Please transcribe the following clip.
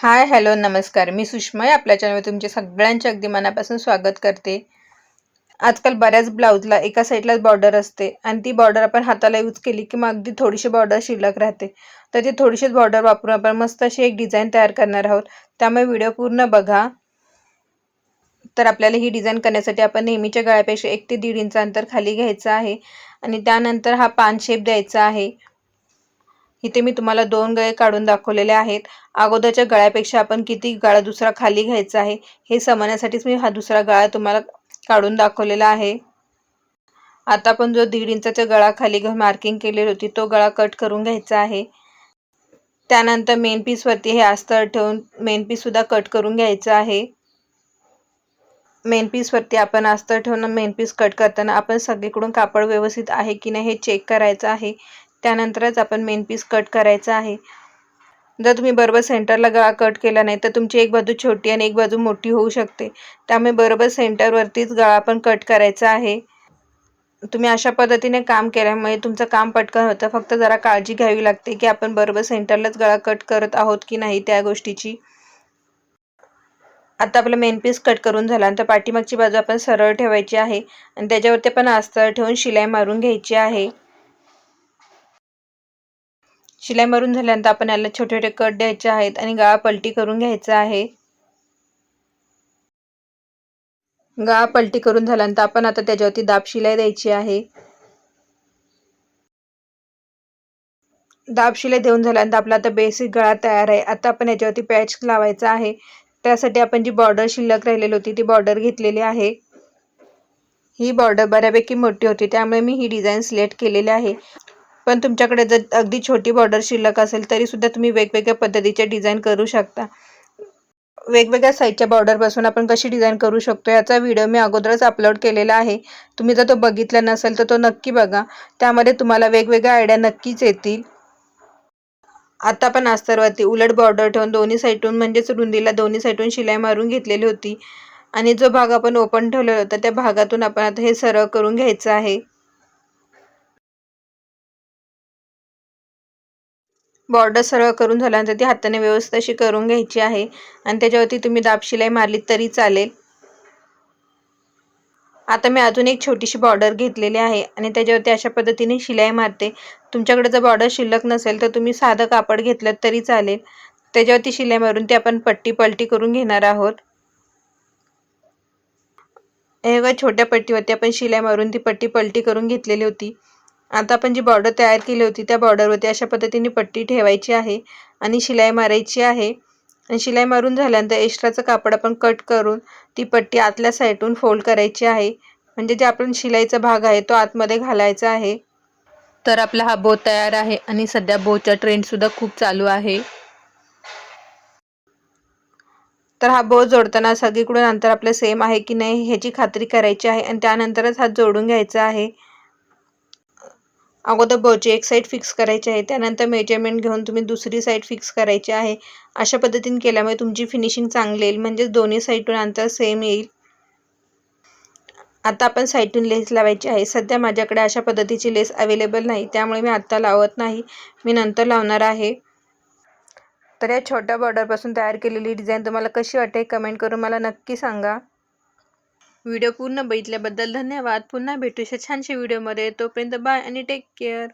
Hi hello नमस्कार. मी सुषमा आहे. आपल्या चॅनलवर तुमचे सगळ्यांचे अगदी मनापासून स्वागत करते. आजकाल बऱ्याच ब्लाऊजला एका साईडलाच बॉर्डर असते आणि ती बॉर्डर आपण हाताला यूज केली की मग अगदी थोडीशी बॉर्डर शिल्लक राहते. तर ती थोडीशीच बॉर्डर वापरून आपण मस्त अशी एक डिझाईन तयार करणार आहोत. त्यामुळे व्हिडिओ पूर्ण बघा. तर आपल्याला ही डिझाईन करण्यासाठी आपण नेहमीच्या गळ्यापेक्षा एक ते दीड इंच अंतर खाली घ्यायचं आहे आणि त्यानंतर हा पान शेप द्यायचा आहे. इथे मी तुम्हाला दोन गळे काढून दाखवलेले आहेत. अगोदरच्या गळ्यापेक्षा आपण किती गळा दुसरा खाली घ्यायचा आहे हे समजण्यासाठीच मी हा दुसरा गळा तुम्हाला काढून दाखवलेला आहे. आता आपण जो दीड इंचाचा गळा खाली घेऊन मार्किंग केलेली होती तो गळा कट करून घ्यायचा आहे. त्यानंतर मेन पीसवरती हे अस्तर ठेवून मेन पीससुद्धा कट करून घ्यायचं आहे. मेन पीसवरती आपण अस्तर ठेवून मेन पीस कट करताना आपण सगळीकडून कापड व्यवस्थित आहे की नाही हे चेक करायचं आहे. त्यानंतरच आपण मेन पीस कट करायचा आहे. जर तुम्ही बरोबर सेंटरला गळा कट केला नाही तर तुमची एक बाजू छोटी आणि एक बाजू मोठी होऊ शकते. त्यामुळे बरोबर सेंटरवरतीच गळा आपण कट करायचा आहे. तुम्ही अशा पद्धतीने काम केल्यामुळे तुमचं काम पटकन होतं. फक्त जरा काळजी घ्यावी लागते की आपण बरोबर सेंटरलाच गळा कट करत आहोत की नाही त्या गोष्टीची. आता आपलं मेन पीस कट करून झाला. तर पाठीमागची बाजू आपण सरळ ठेवायची आहे. आणि त्याच्यावरती पण अस्तर ठेवून शिलाई मारून घ्यायची आहे. शिलाई मारून झाल्यानंतर आपण याला छोटे छोटे कट द्यायचे आहेत आणि गाळा पलटी करून घ्यायचा आहे. गाळा पलटी करून झाल्यानंतर आपण आता त्याच्यावरती दाब शिलाई द्यायची आहे. दाब शिलाई देऊन झाल्यानंतर आपला आता बेसिक गळा तयार आहे. आता आपण याच्यावरती पॅच लावायचा आहे. त्यासाठी आपण जी बॉर्डर शिल्लक राहिलेली होती ती बॉर्डर घेतलेली आहे. ही बॉर्डर बऱ्यापैकी मोठी होती त्यामुळे मी ही डिझाईन सिलेक्ट केलेली आहे. पण तुमच्याकडे जर अगदी छोटी बॉर्डर शिल्लक असेल तरीसुद्धा तुम्ही वेगवेगळ्या पद्धतीचे डिझाईन करू शकता. वेगवेगळ्या साईजच्या बॉर्डरपासून आपण कशी डिझाईन करू शकतो याचा व्हिडिओ मी अगोदरच अपलोड केलेला आहे. तुम्ही जर तो बघितला नसेल तर तो नक्की बघा. त्यामध्ये तुम्हाला वेगवेगळ्या आयडिया नक्कीच येतील. आता पण अस्तरवरती उलट बॉर्डर ठेवून दोन्ही साईडून म्हणजेच रुंदीला दोन्ही साईडून शिलाई मारून घेतलेली होती. आणि जो भाग आपण ओपन ठेवलेला होता त्या भागातून आपण आता हे सरळ करून घ्यायचं आहे. बॉर्डर सरळ करून झाल्यानंतर ती हाताने व्यवस्थित अशी करून घ्यायची आहे. आणि त्याच्यावरती तुम्ही दाब शिलाई मारली तरी चालेल. आता मी अजून एक छोटीशी बॉर्डर घेतलेली आहे आणि त्याच्यावरती अशा पद्धतीने शिलाई मारते. तुमच्याकडे जर बॉर्डर शिल्लक नसेल तर तुम्ही साधं कापड घेतलं तरी चालेल. त्याच्यावरती शिलाई मारून ती आपण पट्टी पलटी करून घेणार आहोत. हे छोट्या पट्टीवरती आपण शिलाई मारून ती पट्टी पलटी करून घेतलेली होती. आता आपण जी बॉर्डर तयार केली होती त्या बॉर्डरवरती अशा पद्धतीने पट्टी ठेवायची आहे आणि शिलाई मारायची आहे. आणि शिलाई मारून झाल्यानंतर एक्स्ट्राचं कापड आपण कट करून ती पट्टी आतल्या साईडून फोल्ड करायची आहे. म्हणजे जे आपण शिलाईचा भाग आहे तो आतमध्ये घालायचा आहे. तर आपला हा बो तयार आहे आणि सध्या बोचा ट्रेंडसुद्धा खूप चालू आहे. तर हा बो जोडताना सगळीकडून अंतर आपलं सेम आहे की नाही ह्याची खात्री करायची आहे आणि त्यानंतरच हात जोडून घ्यायचा आहे. अगोदर बची एक साईड फिक्स करायची आहे त्यानंतर मेजरमेंट घेऊन तुम्ही दुसरी साईड फिक्स करायची आहे. अशा पद्धतीने केल्यामुळे तुमची फिनिशिंग चांगली येईल म्हणजेच दोन्ही साईडून अंतर सेम येईल. आता आपण साईडून लेस लावायची आहे. सध्या माझ्याकडे अशा पद्धतीची लेस अवेलेबल नाही त्यामुळे मी आत्ता लावत नाही. मी नंतर लावणार आहे. तर या छोट्या बॉर्डरपासून तयार केलेली डिझाईन तुम्हाला कशी वाटते कमेंट करून मला नक्की सांगा. व्हिडिओ पूर्ण बघितल्याबद्दल धन्यवाद. पुन्हा भेटूशा छानशा व्हिडिओमध्ये. तोपर्यंत बाय आणि टेक केअर